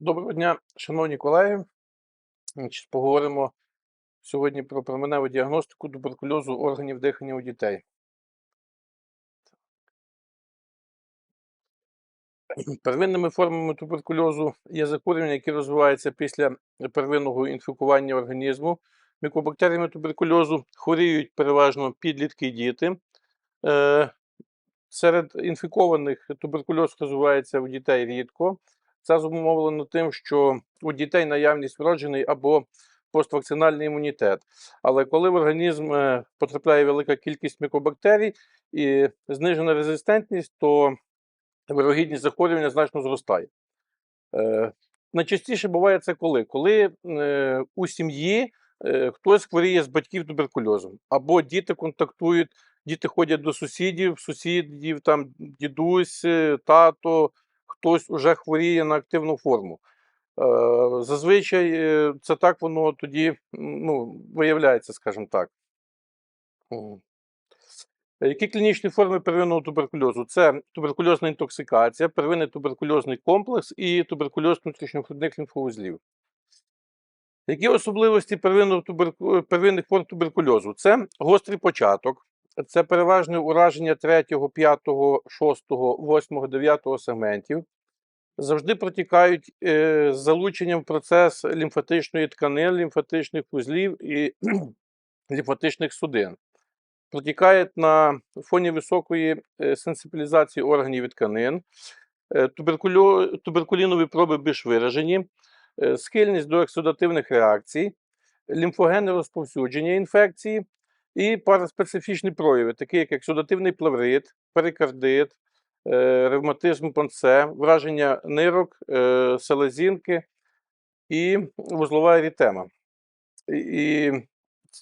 Доброго дня, шановні колеги. Поговоримо сьогодні про променеву діагностику туберкульозу органів дихання у дітей. Первинними формами туберкульозу є захворювання, які розвиваються після первинного інфікування організму. Мікобактеріями туберкульозу хворіють переважно підлітки і діти. Серед інфікованих туберкульоз розвивається у дітей рідко. Це зумовлено тим, що у дітей наявність вроджений або поствакцинальний імунітет. Але коли в організм е, потрапляє велика кількість мікобактерій і знижена резистентність, то вирогідність захворювання значно зростає. Е, Найчастіше буває це коли? Коли е, у сім'ї хтось хворіє з батьків туберкульозом, або діти контактують, діти ходять до сусідів, сусідів, там дідусь, е, тато, хтось уже хворіє на активну форму. Е, Зазвичай е, це так воно тоді ну, виявляється, скажімо так. Які клінічні форми первинного туберкульозу? Це туберкульозна інтоксикація, первинний туберкульозний комплекс і туберкульоз внутрішньохідних лімфоузлів. Які особливості первинних форм туберкульозу? Це гострий початок, це переважне ураження 3, 5, 6, 8, 9 сегментів. Завжди протікають е, з залученням в процес лімфатичної тканини, лімфатичних вузлів і лімфатичних судин. Протікають на фоні високої е, сенсибілізації органів і тканин. Е, туберкульо- Туберкулінові проби більш виражені, схильність до ексудативних реакцій, лімфогенне розповсюдження інфекції і параспецифічні прояви, такі як ексудативний плеврит, перикардит, е, ревматизм понце, враження нирок, е, селезінки і вузлова ерітема. І,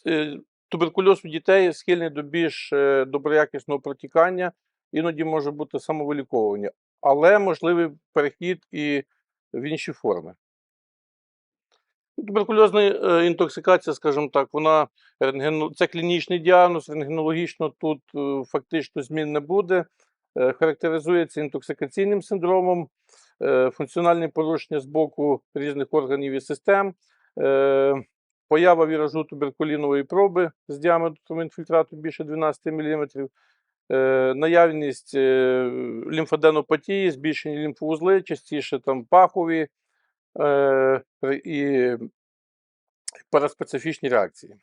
е, туберкульоз у дітей схильний до більш доброякісного протікання, іноді може бути самовиліковування, але можливий перехід і в інші форми. Туберкульозна е, інтоксикація, скажімо так, вона це клінічний діагноз, рентгенологічно тут е, фактично змін не буде. Е, Характеризується інтоксикаційним синдромом, функціональні порушення з боку різних органів і систем, поява віражу туберкулінової проби з діаметром інфільтрату більше 12 мм, наявність лімфоденопатії, збільшені лімфоузли, частіше там пахові е, і параспецифічні реакції.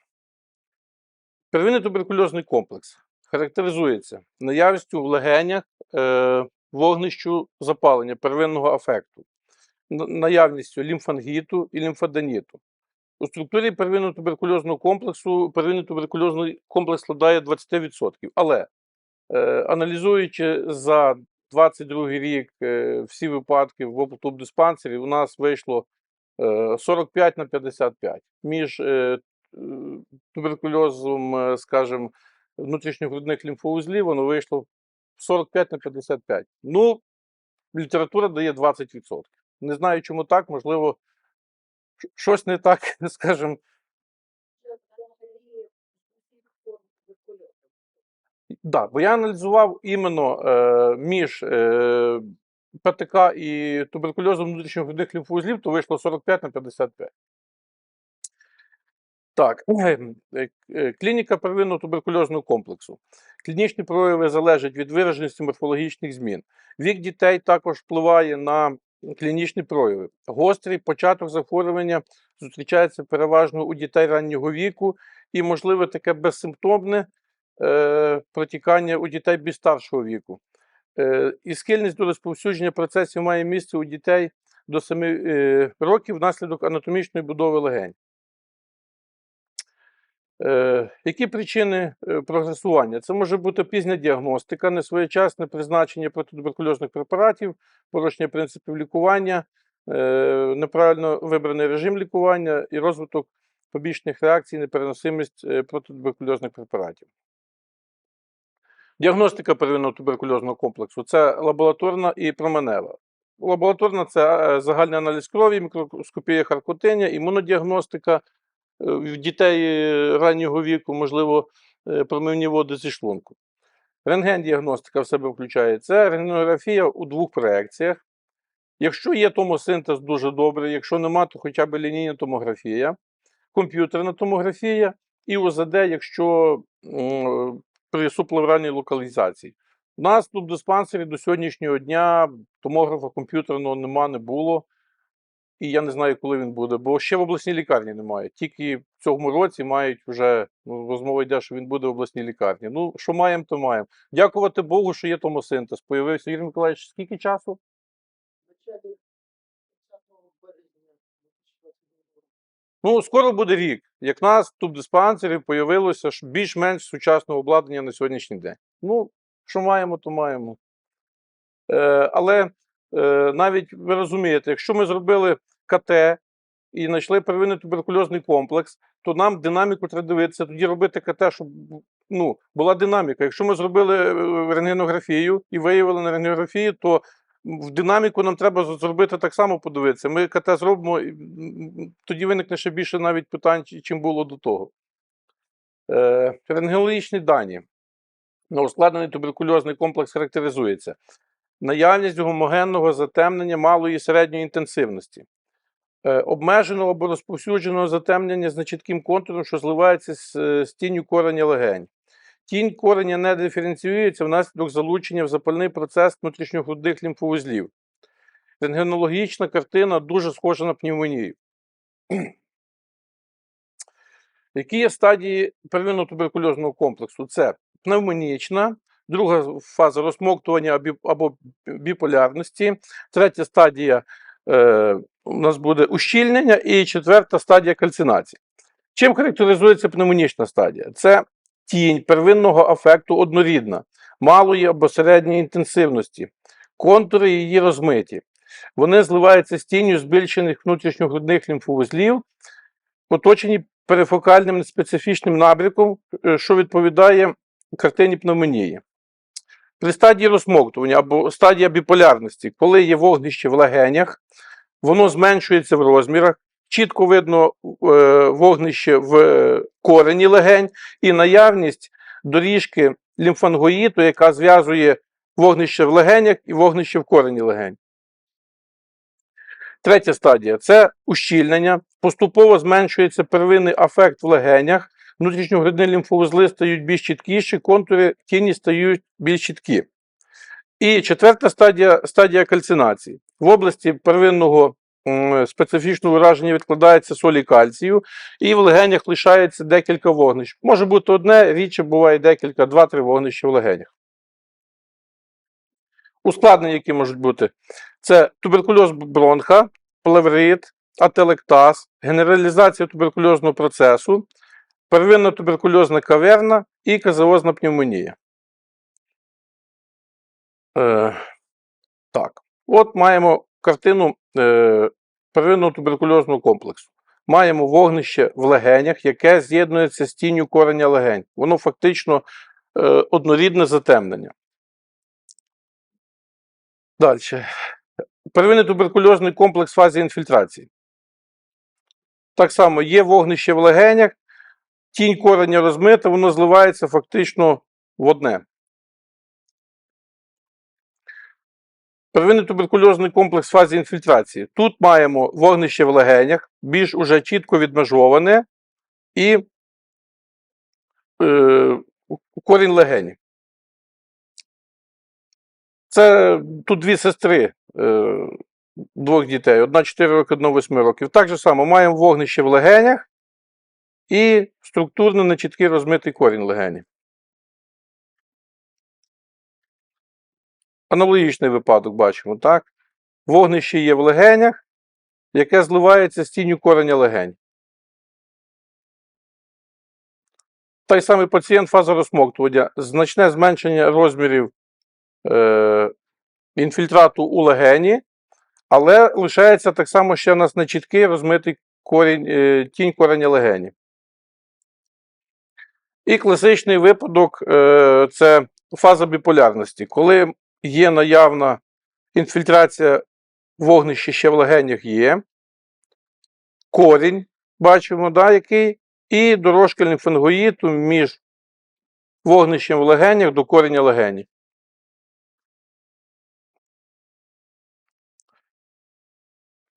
Первинний туберкульозний комплекс характеризується наявністю в легенях е, вогнищу запалення первинного афекту, наявністю лімфангіту і лімфаденіту. У структурі первинного туберкульозного комплексу первинний туберкульозний комплекс складає 20%. Але е, аналізуючи за 22 рік е, всі випадки в облтубдиспансері, у нас вийшло е, 45 на 55. Між е, е, туберкульозом, е, скажімо, внутрішньогрудних лімфоузлів, воно вийшло 45 на 55. Ну, література дає 20%. Не знаю, чому так, можливо, щось не так, скажімо. Да, бо я аналізував іменно е, між е, ПТК і туберкульозом внутрішньогрудних лімфоузлів, то вийшло 45 на 55. Так, е, е, клініка первинного туберкульозного комплексу. Клінічні прояви залежать від вираженості морфологічних змін. Вік дітей також впливає на клінічні прояви. Гострий початок захворювання зустрічається переважно у дітей раннього віку і, можливо, таке безсимптомне е, протікання у дітей більш старшого віку. Е, і схильність до розповсюдження процесів має місце у дітей до 7 е, років внаслідок анатомічної будови легень. Е, які причини е, прогресування? Це може бути пізня діагностика, несвоєчасне призначення протитуберкульозних препаратів, порушення принципів лікування, е, неправильно вибраний режим лікування і розвиток побічних реакцій, непереносимість е, протитуберкульозних препаратів. Діагностика первинного туберкульозного комплексу це лабораторна і променева. Лабораторна це е, загальний аналіз крові, мікроскопія харкотиння, імунодіагностика е, в дітей е, раннього віку, можливо, промивні води зі шлунку. Рентген-діагностика в себе включає це рентгенографія у двох проекціях. Якщо є томосинтез, дуже добре. Якщо нема, то хоча б лінійна томографія, комп'ютерна томографія і УЗД, якщо при суплевральній локалізації. У нас тут в диспансері до сьогоднішнього дня томографа комп'ютерного нема, не було. І я не знаю, коли він буде, бо ще в обласній лікарні немає. Тільки в цьому році мають вже ну, розмова йде, що він буде в обласній лікарні. Ну, що маємо, то маємо. Дякувати Богу, що є томосинтез. Появився Юрій Миколаївич, скільки часу? Ну, скоро буде рік. Як нас тут в диспансері появилося більш-менш сучасного обладнання на сьогоднішній день. Ну, що маємо, то маємо. Е, але е, навіть ви розумієте, якщо ми зробили КТ і знайшли первинний туберкульозний комплекс, то нам динаміку треба дивитися, тоді робити КТ, щоб ну, була динаміка. Якщо ми зробили е, рентгенографію і виявили на рентгенографії, то в динаміку нам треба зробити так само подивитися. Ми КТ зробимо, тоді виникне ще більше навіть питань, чим було до того. Е, рентгенологічні дані. На ускладнений туберкульозний комплекс характеризується наявність гомогенного затемнення малої і середньої інтенсивності, е, обмеженого або розповсюдженого затемнення з нечітким контуром, що зливається з, е, з тінню кореня легень. Тінь кореня не диференціюється внаслідок залучення в запальний процес внутрішньогрудних лімфовузлів. Рентгенологічна картина дуже схожа на пневмонію. Які є стадії первинного туберкульозного комплексу? Це пневмонічна, друга фаза розмоктування або біполярності, третя стадія е, у нас буде ущільнення, і четверта стадія кальцинації. Чим характеризується пневмонічна стадія? Це тінь первинного афекту однорідна, малої або середньої інтенсивності, контури її розмиті. Вони зливаються з тінню збільшених внутрішньогрудних лімфовузлів, оточені перифокальним неспецифічним набряком, е, що відповідає картині пневмонії. При стадії розмоктування або стадія біполярності, коли є вогнище в легенях, воно зменшується в розмірах, чітко видно е, вогнище в корені легень і наявність доріжки лімфангоїту, яка зв'язує вогнище в легенях і вогнище в корені легень. Третя стадія це ущільнення. Поступово зменшується первинний афект в легенях, внутрішньогрудні лімфовузли стають більш чіткіші, контури тіні стають більш чіткі. І четверта стадія стадія кальцинації. В області первинного м, специфічного ураження відкладається солі кальцію, і в легенях лишається декілька вогнищ. Може бути одне, рідше буває декілька, два-три вогнища в легенях. Ускладнення, які можуть бути, це туберкульоз бронха, плеврит, ателектаз, генералізація туберкульозного процесу, первинна туберкульозна каверна і казеозна пневмонія. Е, так, от маємо картину е, первинного туберкульозного комплексу. Маємо вогнище в легенях, яке з'єднується з тінню кореня легень. Воно фактично е, однорідне затемнення. Далі. Первинний туберкульозний комплекс в фазі інфільтрації. Так само є вогнище в легенях, тінь кореня розмита, воно зливається фактично в одне. Первинний туберкульозний комплекс в фазі інфільтрації. Тут маємо вогнище в легенях, більш уже чітко відмежоване і е, корінь легені. Це тут дві сестри е, двох дітей: одна 4 роки, одна 8 років. Так же само маємо вогнище в легенях і структурно нечіткий розмитий корінь легені. Аналогічний випадок бачимо, так? Вогнище є в легенях, яке зливається з тінню кореня легень. Той самий пацієнт фаза розсмоктування, значне зменшення розмірів е, інфільтрату у легені, але лишається так само ще у нас нечіткий розмитий корінь, е, тінь кореня легені. І класичний випадок е, це фаза біполярності, коли є наявна інфільтрація вогнища ще в легенях є, корінь, бачимо, да, який, і дорожка лімфангоїту між вогнищем в легенях до кореня легені.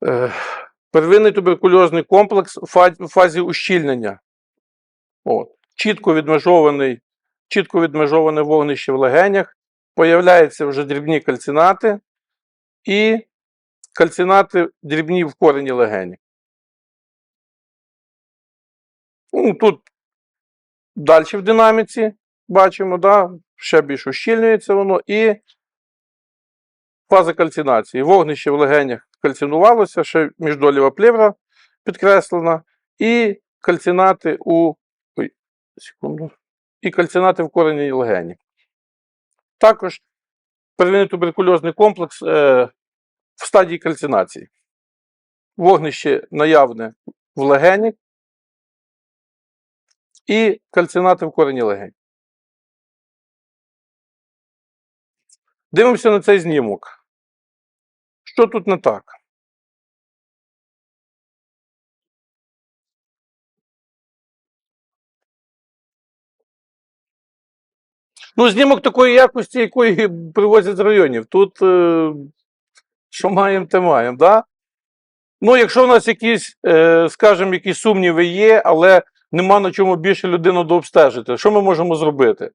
Е, Первинний туберкульозний комплекс у фазі ущільнення. От. Чітко відмежований, чітко відмежоване вогнище в легенях. Появляються вже дрібні кальцинати і кальцинати дрібні в корені легені. Ну, тут далі в динаміці бачимо, да, ще більш ущільнюється воно і фаза кальцинації. Вогнище в легенях кальцинувалося, ще міждолєва плевра підкреслена, і кальцинати у. Ой, секунду. І кальцинати в корені легені. Також первинний туберкульозний комплекс е, в стадії кальцинації. Вогнище наявне в легені і кальцинати в корені легень. Дивимося на цей знімок. Що тут не так? Ну, знімок такої якості, якої привозять з районів. Тут е, що маємо, те маємо, да? Ну, якщо в нас якісь, е, скажімо, якісь сумніви є, але нема на чому більше людину дообстежити, що ми можемо зробити?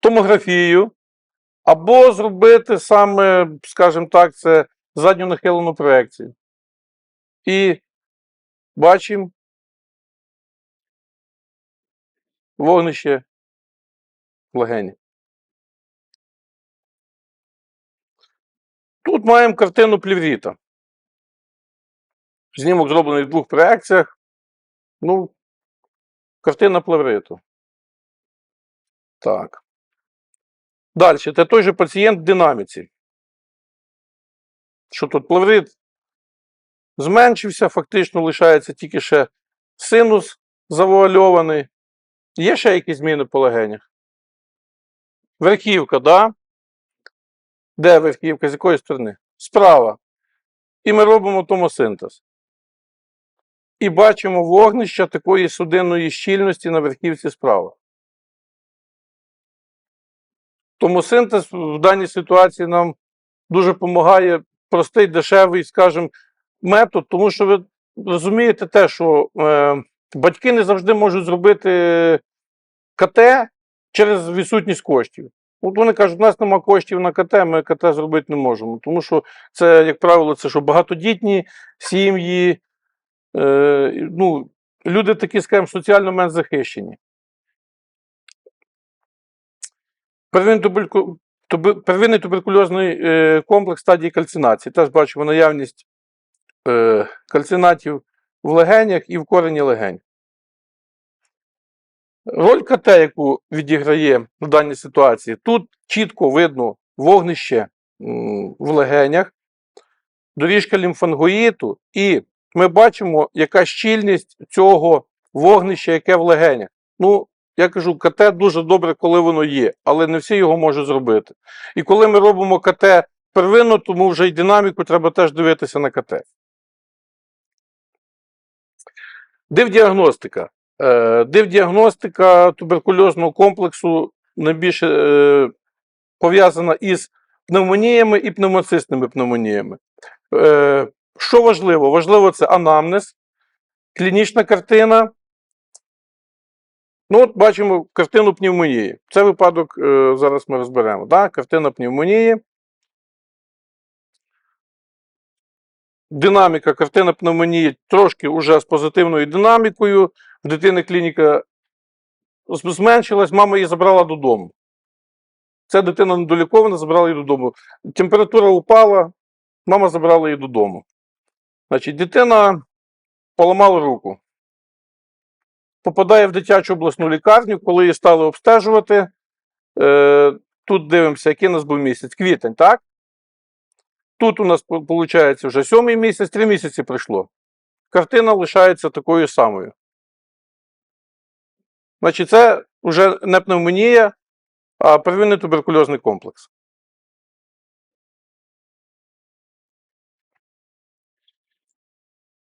Томографію, або зробити саме, скажімо так, це задню нахилену проекцію. І бачимо вогнище легені. Тут маємо картину плівріта. Знімок зроблений в двох проекціях. Ну, картина плевриту. Так. Далі, це той же пацієнт в динаміці. Що тут плеврит зменшився, фактично лишається тільки ще синус завуальований. Є ще якісь зміни по легенях? Верхівка, да? Де верхівка? З якої сторони? Справа. І ми робимо томосинтез. І бачимо вогнище такої судинної щільності на верхівці справа. Томосинтез в даній ситуації нам дуже допомагає простий, дешевий, скажімо, метод, тому що ви розумієте те, що е, батьки не завжди можуть зробити КТ через відсутність коштів. От вони кажуть, у нас немає коштів на КТ, ми КТ зробити не можемо. Тому що це, як правило, це що багатодітні сім'ї, е, ну, люди такі, скажімо, соціально менш захищені. Первинний, туберку... тубе- Первинний туберкульозний е, комплекс стадії кальцинації. Теж бачимо наявність е, кальцинатів в легенях і в корені легень. Роль КТ, яку відіграє в даній ситуації, тут чітко видно вогнище в легенях, доріжка лімфангоїту, і ми бачимо, яка щільність цього вогнища, яке в легенях. Ну, я кажу, КТ дуже добре, коли воно є, але не всі його можуть зробити. І коли ми робимо КТ первинно, тому вже й динаміку треба теж дивитися на КТ. Дивдіагностика. Е, Дивдіагностика туберкульозного комплексу найбільше е, пов'язана із пневмоніями і пневмоцистними пневмоніями. Е, Що важливо? Важливо це анамнез, клінічна картина. Ну, от бачимо картину пневмонії. Це випадок зараз ми розберемо. Да? Картина пневмонії. Динаміка, картина пневмонії трошки вже з позитивною динамікою. В дитини клініка зменшилась, мама її забрала додому. Ця дитина недолікована, забрала її додому. Температура упала, мама забрала її додому. Значить, дитина поламала руку. Попадає в дитячу обласну лікарню, коли її стали обстежувати. Е, тут дивимося, який у нас був місяць. Квітень, так? Тут у нас виходить вже сьомий місяць, три місяці пройшло. Картина лишається такою самою. Значить, це вже не пневмонія, а первинний туберкульозний комплекс.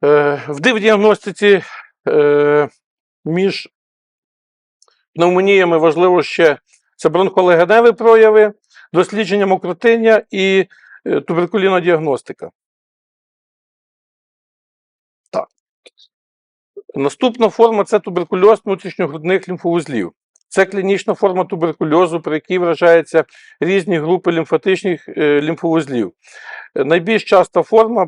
Е, В дивдіагностиці е, між пневмоніями важливо ще це бронхолегеневі прояви, дослідження мокротиння і е, туберкулінна діагностика. Наступна форма це туберкульоз внутрішньогрудних лімфовузлів. Це клінічна форма туберкульозу, при якій вражаються різні групи лімфатичних е, лімфовузлів. Найбільш часта форма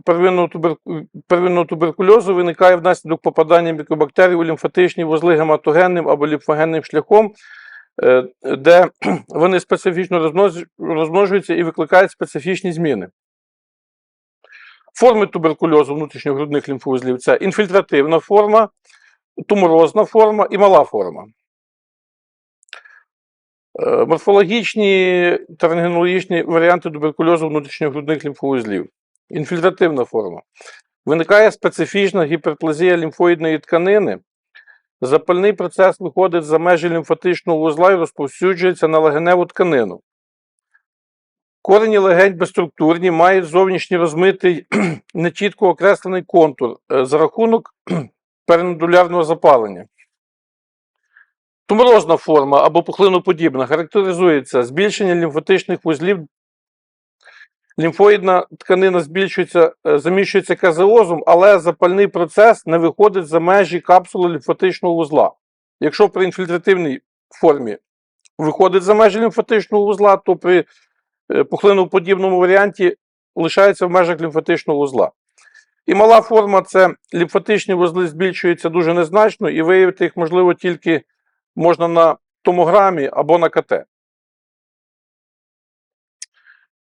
первинного, туберкульозу виникає внаслідок попадання мікобактерій у лімфатичні вузли гематогенним або лімфогенним шляхом, е, де вони специфічно розмножуються і викликають специфічні зміни. Форми туберкульозу внутрішньогрудних лімфовузлів це інфільтративна форма, туморозна форма і мала форма. Е, Морфологічні та рентгенологічні варіанти туберкульозу внутрішньогрудних лімфовузлів. Інфільтративна форма. Виникає специфічна гіперплазія лімфоїдної тканини. Запальний процес виходить за межі лімфатичного вузла і розповсюджується на легеневу тканину. Корені легень безструктурні, мають зовнішній розмитий, нечітко окреслений контур е, за рахунок перинодулярного запалення. Туморозна форма або пухлиноподібна характеризується збільшенням лімфатичних вузлів. Лімфоїдна тканина збільшується, е, заміщується казеозом, але запальний процес не виходить за межі капсули лімфатичного вузла. Якщо при інфільтративній формі виходить за межі лімфатичного вузла, то при пухлиноподібному варіанті лишається в межах лімфатичного вузла. І мала форма це лімфатичні вузли збільшуються дуже незначно, і виявити їх можливо тільки можна на томограмі або на КТ.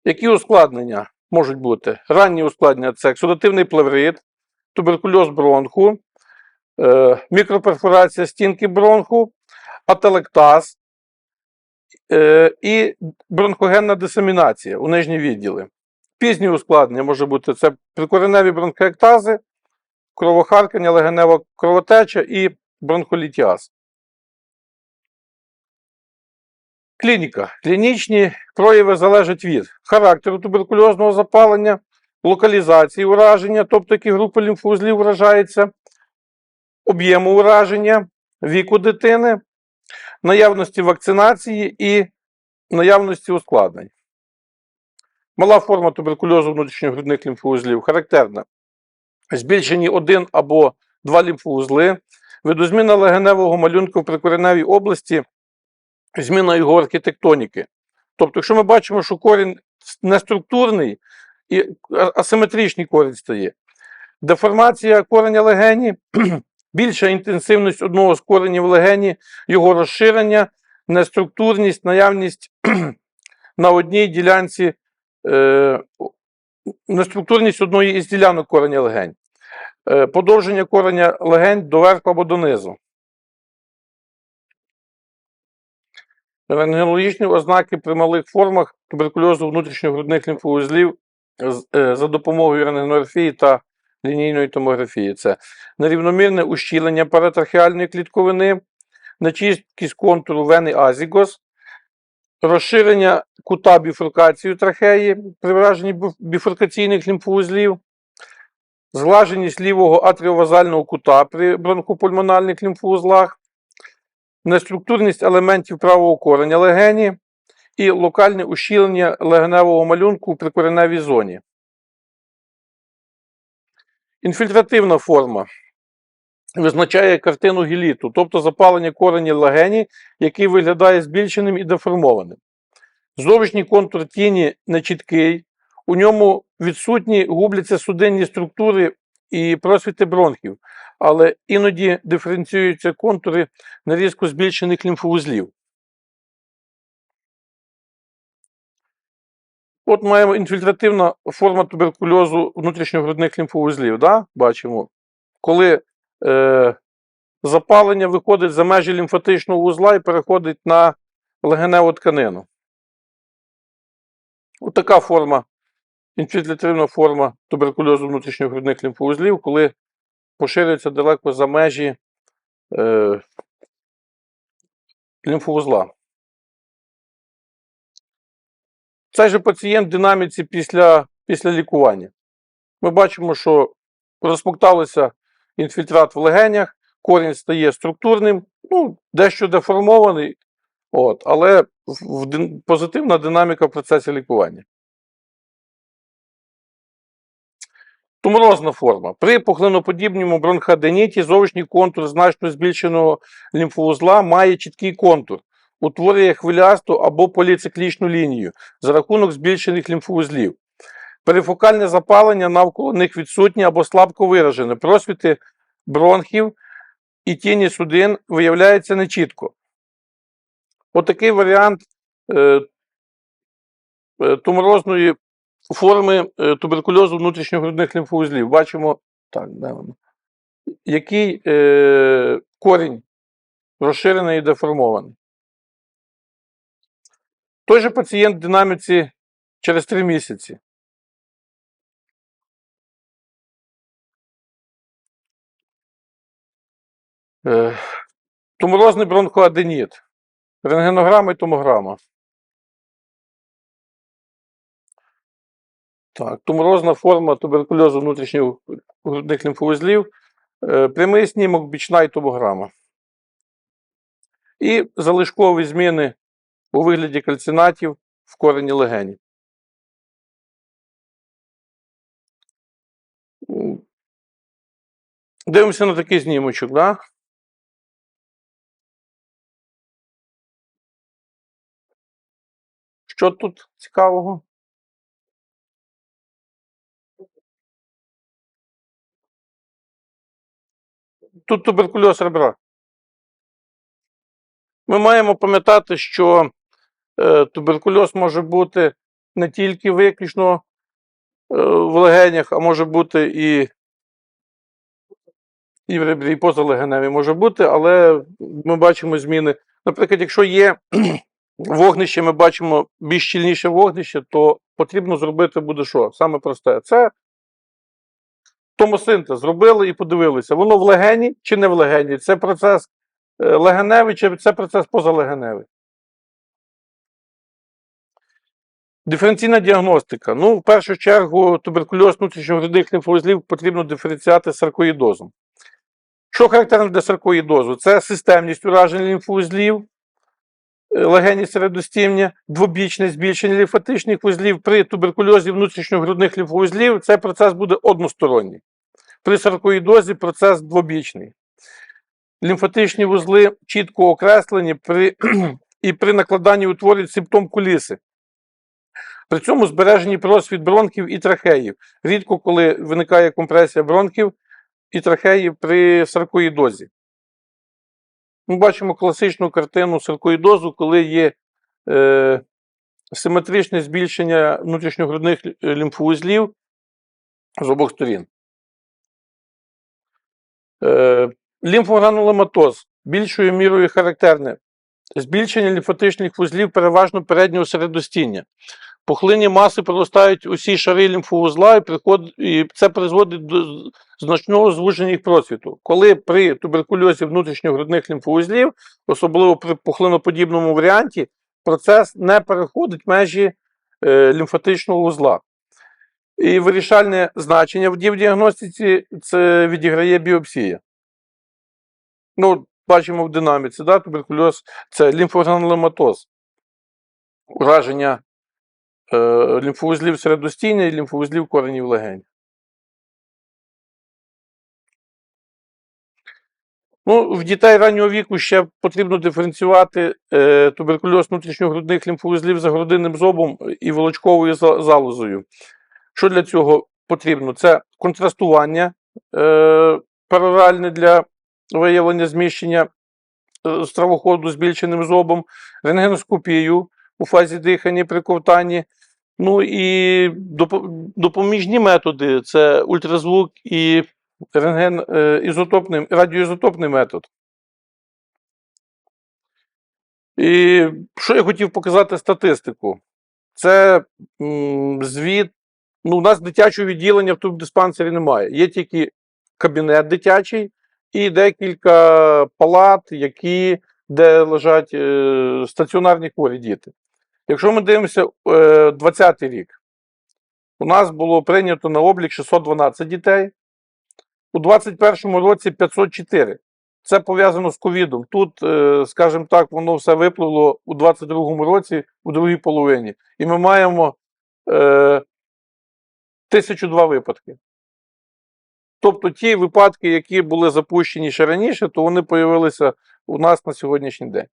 Які ускладнення можуть бути? Ранні ускладнення це ексудативний плеврит, туберкульоз бронху, е, мікроперфорація стінки бронху, ателектаз е, і бронхогенна дисемінація у нижні відділи. Пізні ускладнення може бути це прикореневі бронхоектази, кровохаркання, легенева кровотеча і бронхолітіаз. Клініка. Клінічні прояви залежать від характеру туберкульозного запалення, локалізації ураження, тобто які групи лімфоузлів вражаються, об'єму ураження, віку дитини, наявності вакцинації і наявності ускладнень. Мала форма туберкульозу внутрішньогрудних лімфоузлів характерна. Збільшені один або два лімфоузли, видозміна легеневого малюнку в прикореневій області, зміна його архітектоніки. Тобто, якщо ми бачимо, що корінь неструктурний і асиметричний корінь стає, деформація кореня легені, більша інтенсивність одного з коренів легені, його розширення, неструктурність, наявність на одній ділянці, е, неструктурність одної із ділянок кореня легень, е, подовження кореня легень доверху або донизу. Рентгенологічні ознаки при малих формах туберкульозу внутрішньогрудних лімфоузлів е, за допомогою рентгенографії та лінійної томографії. Це нерівномірне ущілення паратрахеальної клітковини, нечіткість контуру вени азігос, розширення кута біфуркації трахеї при враженні біф- біфуркаційних лімфоузлів, зглаженість лівого атріовазального кута при бронхопульмональних лімфоузлах, неструктурність елементів правого кореня легені і локальне ущілення легеневого малюнку у прикореневій зоні. Інфільтративна форма визначає картину гіліту, тобто запалення корені легені, який виглядає збільшеним і деформованим. Зовнішній контур тіні нечіткий, у ньому відсутні губляться судинні структури і просвіти бронхів, але іноді диференціюються контури на різко збільшених лімфовузлів. От маємо інфільтративна форма туберкульозу внутрішньогрудних лімфовузлів. Да? Бачимо, коли е, запалення виходить за межі лімфатичного вузла і переходить на легеневу тканину. От така форма, інфільтративна форма туберкульозу внутрішньогрудних лімфовузлів, коли поширюється далеко за межі е, лімфовузла. Цей же пацієнт в динаміці після, після лікування. Ми бачимо, що розсмокталися інфільтрат в легенях, корінь стає структурним, ну, дещо деформований, от, але в- в позитивна динаміка в процесі лікування. Туморозна форма. При пухлиноподібному бронхоаденіті зовнішній контур значно збільшеного лімфоузла має чіткий контур, утворює хвилясту або поліциклічну лінію за рахунок збільшених лімфоузлів. Перифокальне запалення навколо них відсутнє або слабко виражене. Просвіти бронхів і тіні судин виявляються нечітко. Отакий варіант е, е, туморозної форми е, туберкульозу внутрішньогрудних лімфоузлів. Бачимо, так, де воно? який е, корінь розширений і деформований. Той же пацієнт в динаміці через 3 місяці. Е, Туморозний бронхоаденіт. Рентгенограма і томограма. Так, туморозна форма туберкульозу внутрішніх грудних лімфоузлів, е, прямий снімок, бічна і томограма. І залишкові зміни у вигляді кальцинатів в корені легені. Дивимося на такий знімочок, да? Що тут цікавого? Тут туберкульоз ребра. Ми маємо пам'ятати, що туберкульоз може бути не тільки виключно е, в легенях, а може бути і, і в ребрі, і позалегеневі може бути, але ми бачимо зміни. Наприклад, якщо є вогнище, ми бачимо більш щільніше вогнище, то потрібно зробити буде що? Саме просте. Це томосинтез зробили і подивилися, воно в легені чи не в легені. Це процес е, легеневий чи це процес позалегеневий. Диференційна діагностика. Ну, в першу чергу, туберкульоз внутрішньогрудних лімфоузлів потрібно диференціати саркоїдозом. Що характерно для саркоїдозу? Це системність уражень лімфоузлів, е, легені середостімня, двобічне збільшення лімфатичних вузлів. При туберкульозі внутрішньогрудних лімфоузлів цей процес буде односторонній. При саркоїдозі процес двобічний. Лімфатичні вузли чітко окреслені при, і при накладанні утворюють симптом куліси. При цьому збережені просвіт бронхів і трахеїв. Рідко коли виникає компресія бронхів і трахеїв при саркоїдозі. Ми бачимо класичну картину саркоїдозу, коли є е, симетричне збільшення внутрішньогрудних лімфоузлів з обох сторін. Е, лімфогрануломатоз більшою мірою характерне. Збільшення лімфатичних вузлів переважно переднього середостіння. Пухлинні маси проростають усі шари лімфовузла, і, приход... і це призводить до значного звуження їх просвіту. Коли при туберкульозі внутрішньогрудних лімфовузлів, особливо при пухлиноподібному варіанті, процес не переходить межі е, лімфатичного вузла. І вирішальне значення в діагностиці це відіграє біопсія. Ну, бачимо в динаміці, да, туберкульоз це лімфогрануломатоз. Ураження е, лімфовузлів середостійня і лімфовузлів коренів легень. Ну, в дітей раннього віку ще потрібно диференціювати е, туберкульоз внутрішньогрудних лімфовузлів за грудинним зобом і волочковою залозою. Що для цього потрібно? Це контрастування е, пероральне для виявлення зміщення е, стравоходу збільшеним зобом, рентгеноскопію у фазі дихання при ковтанні. Ну і допоміжні методи це ультразвук і рентген е, ізотопний, радіоізотопний метод. І що я хотів показати статистику? Це м, звіт. Ну, у нас дитячого відділення в тубдиспансері немає. Є тільки кабінет дитячий і декілька палат, які, де лежать е, стаціонарні хворі діти. Якщо ми дивимося е, 20 рік, у нас було прийнято на облік 612 дітей, у 2021 році 504. Це пов'язано з ковідом. Тут, е, скажімо так, воно все випливло у 2022 році, у другій половині. І ми маємо е, 1002 випадки. Тобто ті випадки, які були запущені ще раніше, то вони появилися у нас на сьогоднішній день.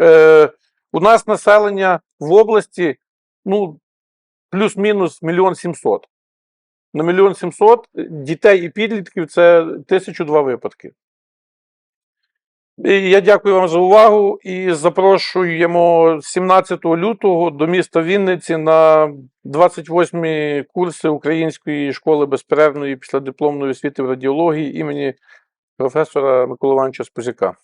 Е, у нас населення в області ну, плюс-мінус мільйон сімсот. На мільйон сімсот дітей і підлітків це тисячу два випадки. І я дякую вам за увагу і запрошуємо 17 лютого до міста Вінниці на 28 курси Української школи безперервної післядипломної освіти в радіології імені професора Миколи Івановича Спозяка.